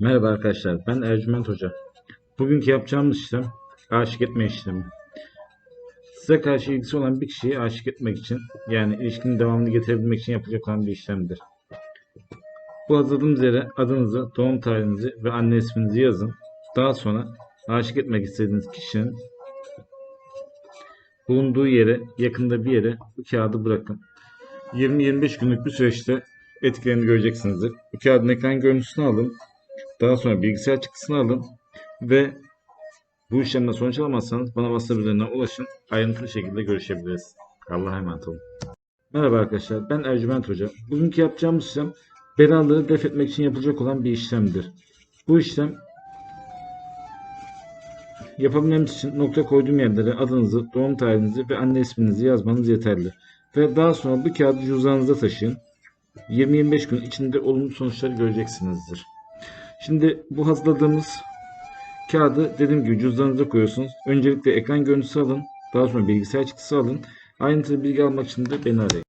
Merhaba arkadaşlar, ben Ercüment Hoca. Bugünkü yapacağımız işlem aşık etme işlemi. Size karşı ilgisi olan bir kişiyi aşık etmek için, yani ilişkinin devamını getirebilmek için yapılacak olan bir işlemdir. Bu hazırladığımız yere adınızı, doğum tarihinizi ve anne isminizi yazın. Daha sonra aşık etmek istediğiniz kişinin bulunduğu yere, yakında bir yere bu kağıdı bırakın. 20-25 günlük bir süreçte etkilerini göreceksinizdir. Bu kağıdın ekran görüntüsünü alın. Daha sonra bilgisayar çıktısını alın ve bu işlemden sonuç alamazsanız bana WhatsApp üzerinden ulaşın. Ayrıntılı şekilde görüşebiliriz. Allah'a emanet olun. Merhaba arkadaşlar, ben Ercüment Hoca. Bugünkü yapacağımız işlem belaları def etmek için yapılacak olan bir işlemdir. Bu işlem yapabilmemiz için nokta koyduğum yerlere adınızı, doğum tarihinizi ve anne isminizi yazmanız yeterli. Ve daha sonra bu kağıdı cüzdanınıza taşıyın. 20-25 gün içinde olumlu sonuçları göreceksinizdir. Şimdi bu hazırladığımız kağıdı dediğim gibi cüzdanınıza koyuyorsunuz. Öncelikle ekran görüntüsü alın. Daha sonra bilgisayar çıktısı alın. Ayrıntılı bilgi almak için de beni arayın.